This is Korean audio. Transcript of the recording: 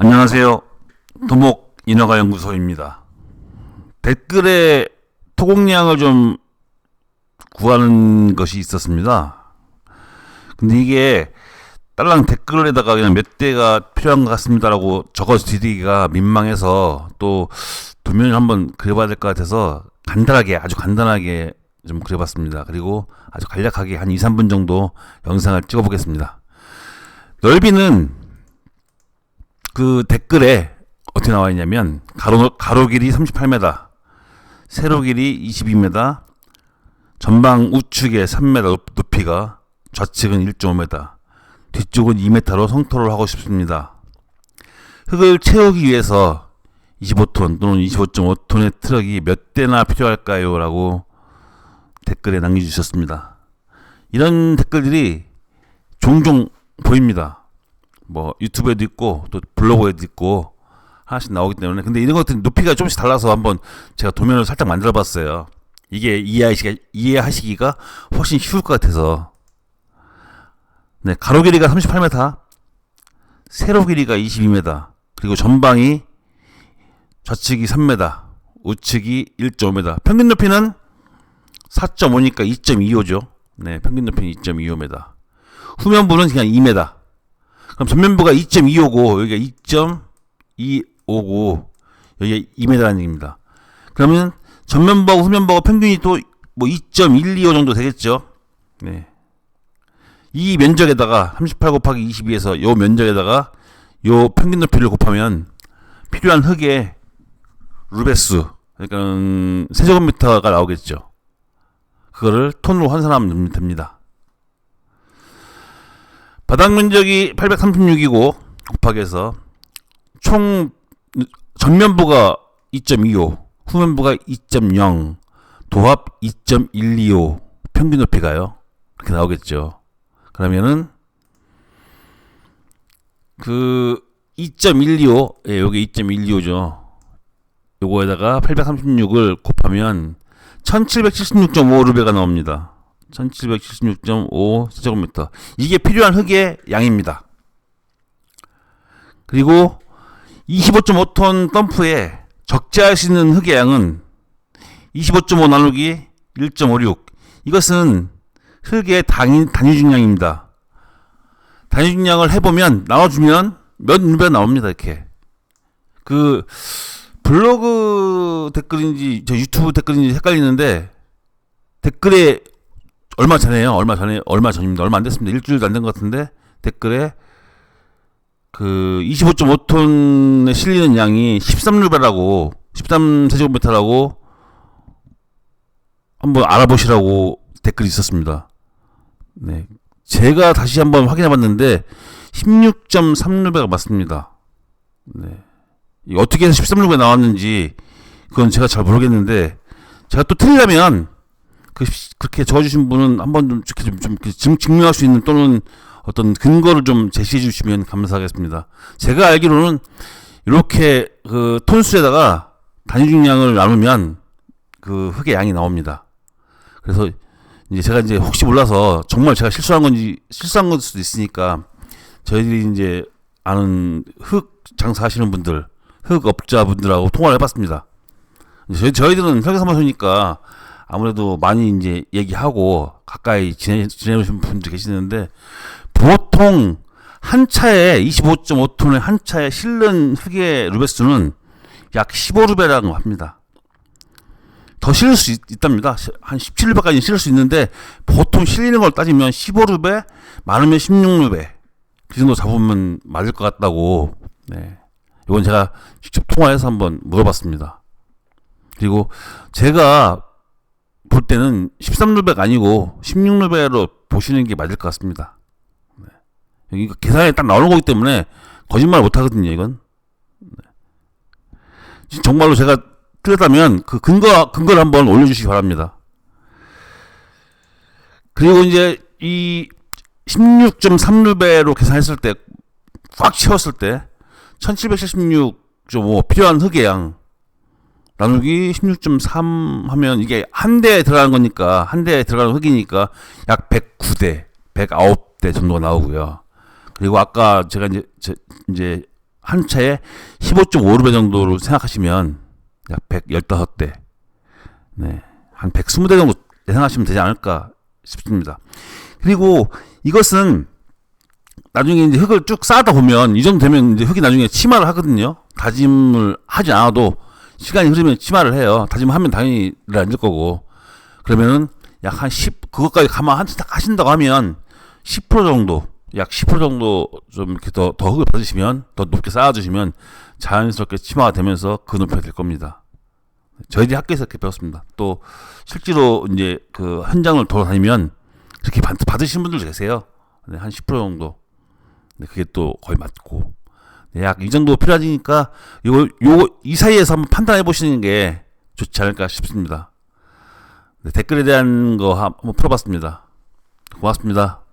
안녕하세요. 도목 인허가 연구소입니다. 댓글에 토공량을 좀 구하는 것이 있었습니다. 근데 이게 딸랑 댓글에다가 그냥 몇 대가 필요한 것 같습니다라고 적어 드리기가 민망해서 또 도면을 한번 그려봐야 될 것 같아서 간단하게 아주 간단하게 좀 그려봤습니다. 그리고 아주 간략하게 한 2, 3분 정도 영상을 찍어보겠습니다. 넓이는 그 댓글에 어떻게 나와 있냐면 가로 가로 길이 38m, 세로 길이 22m, 전방 우측에 3m 높- 높이가 좌측은 1.5m, 뒤쪽은 2m로 성토를 하고 싶습니다. 흙을 채우기 위해서 25톤 또는 25.5톤의 트럭이 몇 대나 필요할까요? 라고 댓글에 남겨주셨습니다. 이런 댓글들이 종종 보입니다. 뭐 유튜브에도 있고 또 블로그에도 있고 하나씩 나오기 때문에 근데 이런 것들은 높이가 조금씩 달라서 한번 제가 도면을 살짝 만들어 봤어요. 이게 이해하시기, 이해하시기가 훨씬 쉬울 것 같아서 네 가로 길이가 38m 세로 길이가 22m 그리고 전방이 좌측이 3m 우측이 1.5m 평균 높이는 4.5니까 2.25죠. 네 평균 높이는 2.25m 후면부는 그냥 2m 그럼 전면부가 2.259 여기가 2.259 여기가 2m라는 얘기입니다. 그러면 전면부하고 후면부하고 평균이 또 뭐 2.125 정도 되겠죠. 네. 이 면적에다가 38 곱하기 22에서 요 면적에다가 요 평균 높이를 곱하면 필요한 흙의 루베수 그러니까 음, 세제곱미터가 나오겠죠. 그거를 톤으로 환산하면 됩니다. 바닥 면적이 836이고 곱하기 해서 총 전면부가 2.25, 후면부가 2.0, 도합 2.125 평균 높이가요. 이렇게 나오겠죠. 그러면은 그 2.125, 예, 요게 2.125죠. 요거에다가 836을 곱하면 1776.5 루베가 나옵니다. 1776.5 세제곱미터. 이게 필요한 흙의 양입니다. 그리고 25.5톤 덤프에 적재할 수 있는 흙의 양은 25.5 나누기 1.56. 이것은 흙의 단위, 단위 중량입니다. 단위 중량을 해보면, 나눠주면 몇 루베가 나옵니다, 이렇게. 그, 블로그 댓글인지, 저 유튜브 댓글인지 헷갈리는데, 댓글에 얼마 전에요. 얼마 전에 얼마 전입니다. 얼마 안 됐습니다. 일주일도 안 된 것 같은데 댓글에 그 25.5톤에 실리는 양이 13루베라고 13세제곱미터라고 한번 알아보시라고 댓글이 있었습니다. 네. 제가 다시 한번 확인해 봤는데 16.3루베가 맞습니다. 네. 어떻게 해서 13루베 나왔는지 그건 제가 잘 모르겠는데 제가 또 틀리려면 그 그렇게 적어주신 분은 한번 좀 좀, 좀 증, 증명할 수 있는 또는 어떤 근거를 좀 제시해 주시면 감사하겠습니다. 제가 알기로는 이렇게 그 톤수에다가 단위 중량을 나누면 그 흙의 양이 나옵니다. 그래서 이제 제가 이제 혹시 몰라서 정말 제가 실수한 건지 실수한 걸 수도 있으니까 저희들이 이제 아는 흙 장사하시는 분들, 흙 업자분들하고 통화를 해봤습니다. 저희 저희들은 설계사무소니까 아무래도 많이 이제 얘기하고 가까이 지내, 지내오신 분들 계시는데 보통 한 차에 25.5톤의 한 차에 실는 흙의 루베수는 약 15루베라고 합니다. 더 실을 수 있, 있답니다. 한 17루베까지 실을 수 있는데 보통 실리는 걸 따지면 15루베 많으면 16루베 그 정도 잡으면 맞을 것 같다고 네. 이건 제가 직접 통화해서 한번 물어봤습니다. 그리고 제가 볼 때는 13루베가 아니고 16루베로 보시는 게 맞을 것 같습니다. 네. 이거 계산이 딱 나오는 거기 때문에 거짓말 못 하거든요, 이건. 네. 정말로 제가 틀렸다면 그 근거, 근거를 한번 올려주시기 바랍니다. 그리고 이제 이 16.3루베로 계산했을 때, 꽉 채웠을 때, 1776.5 필요한 흙의 양, 나누기 16.3 하면 이게 한 대에 들어가는 거니까 한 대에 들어가는 흙이니까 약 109대, 109대 정도가 나오고요. 그리고 아까 제가 이제 제, 이제 한 차에 15.5루배 정도를 생각하시면 약 115대, 네, 한 120대 정도 예상하시면 되지 않을까 싶습니다. 그리고 이것은 나중에 이제 흙을 쭉 쌓다 보면 이 정도 되면 이제 흙이 나중에 침하를 하거든요. 다짐을 하지 않아도 시간이 흐르면 침하를 해요. 다짐하면 당연히 내려앉을 거고 그러면은 약 한 10, 그것까지 가만 하신다고 하면 10% 정도, 약 10% 정도 좀 이렇게 더, 더 흙을 받으시면, 더 높게 쌓아주시면 자연스럽게 침하가 되면서 그 높이가 될 겁니다. 저희들이 학교에서 그렇게 배웠습니다. 또 실제로 이제 그 현장을 돌아다니면 그렇게 받, 받으신 분들 계세요. 네, 한10% 정도. 네, 그게 또 거의 맞고. 네, 약이 정도 필요하니까 요, 요, 이 사이에서 한번 판단해 보시는 게 좋지 않을까 싶습니다. 네, 댓글에 대한 거 한번 풀어봤습니다. 고맙습니다.